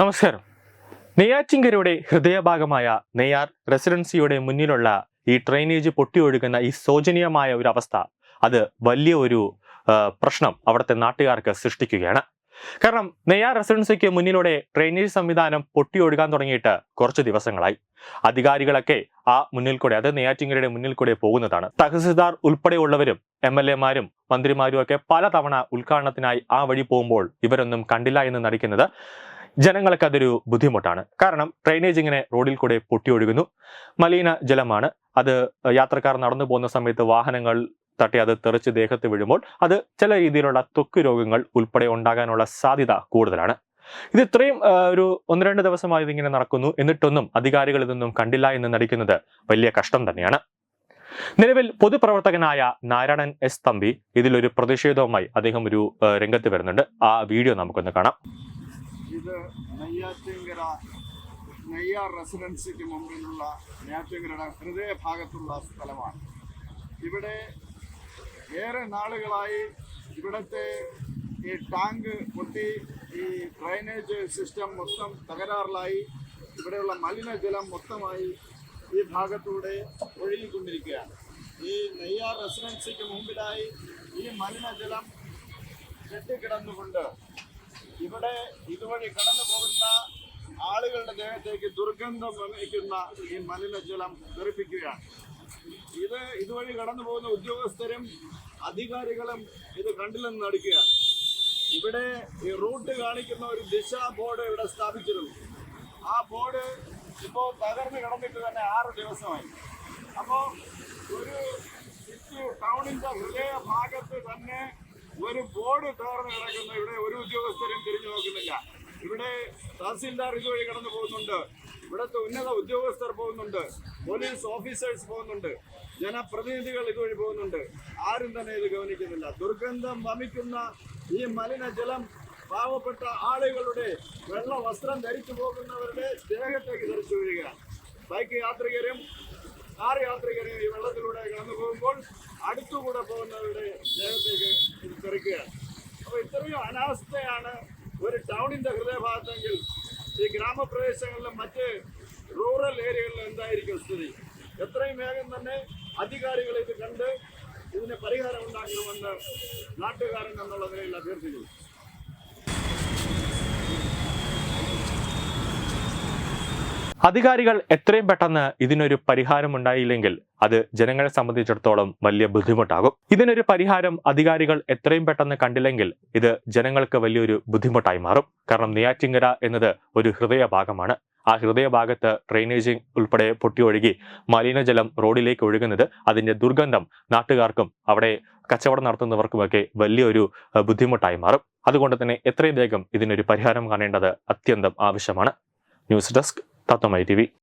നമസ്കാരം. നെയ്യാറ്റിങ്കരയുടെ ഹൃദയഭാഗമായ നെയ്യാർ റെസിഡൻസിയുടെ മുന്നിലുള്ള ഈ ഡ്രൈനേജ് പൊട്ടി ഒഴുകുന്ന ഈ ശോചനീയമായ ഒരു അവസ്ഥ അത് വലിയ ഒരു പ്രശ്നം അവിടുത്തെ നാട്ടുകാർക്ക് സൃഷ്ടിക്കുകയാണ്. കാരണം നെയ്യാർ റെസിഡൻസിക്ക് മുന്നിലൂടെ ഡ്രെയിനേജ് സംവിധാനം പൊട്ടിയൊഴുകാൻ തുടങ്ങിയിട്ട് കുറച്ച് ദിവസങ്ങളായി. അധികാരികളൊക്കെ ആ മുന്നിൽ കൂടെ അത് നെയ്യാറ്റിങ്കരയുടെ മുന്നിൽ കൂടെ പോകുന്നതാണ്. തഹസിൽദാർ ഉൾപ്പെടെയുള്ളവരും എം എൽ എമാരും മന്ത്രിമാരും ഒക്കെ പലതവണ ഉദ്ഘാടനത്തിനായി ആ വഴി പോകുമ്പോൾ ഇവരൊന്നും കണ്ടില്ല എന്ന് നടിക്കുന്നത് ജനങ്ങൾക്ക് അതൊരു ബുദ്ധിമുട്ടാണ്. കാരണം ഡ്രൈനേജ് ഇങ്ങനെ റോഡിൽ കൂടെ പൊട്ടിയൊഴുകുന്നു. മലിന ജലമാണ്. അത് യാത്രക്കാർ നടന്നു പോകുന്ന സമയത്ത് വാഹനങ്ങൾ തട്ടി അത് തെറിച്ച് ദേഹത്ത് വീഴുമ്പോൾ അത് ചില രീതിയിലുള്ള ത്വക്ക് രോഗങ്ങൾ ഉൾപ്പെടെ ഉണ്ടാകാനുള്ള സാധ്യത കൂടുതലാണ്. ഇത് ഇത്രയും ഒരു ഒന്ന് രണ്ട് ദിവസമായി ഇതിങ്ങനെ നടക്കുന്നു. എന്നിട്ടൊന്നും അധികാരികൾ ഇതൊന്നും കണ്ടില്ല എന്ന് നടിക്കുന്നത് വലിയ കഷ്ടം തന്നെയാണ്. നിലവിൽ പൊതുപ്രവർത്തകനായ നാരായണൻ എസ് തമ്പി ഇതിലൊരു പ്രതിഷേധവുമായി അദ്ദേഹം ഒരു രംഗത്ത് വരുന്നുണ്ട്. ആ വീഡിയോ നമുക്കൊന്ന് കാണാം. ഇത് നെയ്യാറ്റിങ്കര നെയ്യാർ റെസിഡൻസിക്ക് മുമ്പിലുള്ള നെയ്യാറ്റിങ്കരയുടെ ഹൃദയഭാഗത്തുള്ള സ്ഥലമാണ്. ഇവിടെ ഏറെ നാളുകളായി ഇവിടുത്തെ ഈ ടാങ്ക് പൊട്ടി ഈ ഡ്രൈനേജ് സിസ്റ്റം മൊത്തം തകരാറിലായി. ഇവിടെയുള്ള മലിനജലം മൊത്തമായി ഈ ഭാഗത്തൂടെ ഒഴുകിക്കൊണ്ടിരിക്കുകയാണ്. ഈ നെയ്യാർ റെസിഡൻസിക്ക് മുമ്പിലായി ഈ മലിനജലം കെട്ടിക്കിടന്നുകൊണ്ട് ഇവിടെ ഇതുവഴി കടന്നു പോകുന്ന ആളുകളുടെ ദേഹത്തേക്ക് ദുർഗന്ധം വമിക്കുന്ന ഈ മലിനജലം തെറിപ്പിക്കുകയാണ്. ഇത് ഇതുവഴി കടന്നു പോകുന്ന ഉദ്യോഗസ്ഥരും അധികാരികളും ഇത് കണ്ടില്ലെന്ന് നടിക്കുകയാണ്. ഇവിടെ ഈ റൂട്ട് കാണിക്കുന്ന ഒരു ദിശ ബോർഡ് ഇവിടെ സ്ഥാപിച്ചിരുന്നു. ആ ബോർഡ് ഇപ്പോൾ തകർന്ന് കിടന്നിട്ട് തന്നെ ആറ് ദിവസമായി. അപ്പോൾ ഒരു സിറ്റി ടൗണിന്റെ ഹൃദയ ഭാഗത്ത് തന്നെ ഒരു ബോർഡ് തകർന്ന് കിടക്കുന്ന ഇവിടെ ഒരു ഉദ്യോഗസ്ഥരും തിരിഞ്ഞു നോക്കുന്നില്ല. ഇവിടെ തഹസീൽദാർ ഇതുവഴി കടന്നു പോകുന്നുണ്ട്. ഇവിടുത്തെ ഉന്നത ഉദ്യോഗസ്ഥർ പോകുന്നുണ്ട്. പോലീസ് ഓഫീസേഴ്സ് പോകുന്നുണ്ട്. ജനപ്രതിനിധികൾ ഇതുവഴി പോകുന്നുണ്ട്. ആരും തന്നെ ഇത് ഗവനിക്കുന്നില്ല. ദുർഗന്ധം വമിക്കുന്ന ഈ മലിനജലം പാവപ്പെട്ട ആളുകളുടെ വെള്ള വസ്ത്രം ധരിച്ചു പോകുന്നവരുടെ ദേഹത്തേക്ക് ധരിച്ചു വീഴുകയാണ്. ബൈക്ക് യാത്രികരും കാർ യാത്രികരെ ഈ വെള്ളത്തിലൂടെ കടന്നു പോകുമ്പോൾ അടുത്തുകൂടെ പോകുന്നവരുടെ ദേഹത്തേക്ക് ഇത് തെറിക്കുകയാണ്. അപ്പോൾ ഇത്രയും അനാസ്ഥയാണ് ഒരു ടൗണിന്റെ ഹൃദയഭാഗത്തെങ്കിൽ ഈ ഗ്രാമപ്രദേശങ്ങളിലും മറ്റ് റൂറൽ ഏരിയകളിലും എന്തായിരിക്കും സ്ഥിതി? എത്രയും വേഗം തന്നെ അധികാരികൾ ഇത് കണ്ട് ഇതിന് പരിഹാരം ഉണ്ടാക്കണമെന്ന് നാട്ടുകാരൻ എന്നുള്ള നിലയിൽ അഭ്യർത്ഥിക്കുന്നു. അധികാരികൾ എത്രയും പെട്ടെന്ന് ഇതിനൊരു പരിഹാരം ഉണ്ടായില്ലെങ്കിൽ അത് ജനങ്ങളെ സംബന്ധിച്ചിടത്തോളം വലിയ ബുദ്ധിമുട്ടാകും. ഇതിനൊരു പരിഹാരം അധികാരികൾ എത്രയും പെട്ടെന്ന് കണ്ടില്ലെങ്കിൽ ഇത് ജനങ്ങൾക്ക് വലിയൊരു ബുദ്ധിമുട്ടായി മാറും. കാരണം നെയ്യാറ്റിങ്കര എന്നത് ഒരു ഹൃദയഭാഗമാണ് ആ ഹൃദയഭാഗത്ത് ഡ്രെയിനേജിംഗ് ഉൾപ്പെടെ പൊട്ടിയൊഴുകി മലിനജലം റോഡിലേക്ക് ഒഴുകുന്നത് അതിന്റെ ദുർഗന്ധം നാട്ടുകാർക്കും അവിടെ കച്ചവടം നടത്തുന്നവർക്കുമൊക്കെ വലിയൊരു ബുദ്ധിമുട്ടായി മാറും. അതുകൊണ്ട് തന്നെ എത്രയും വേഗം ഇതിനൊരു പരിഹാരം കാണേണ്ടത് അത്യന്തം ആവശ്യമാണ്. News desk Tata my TV.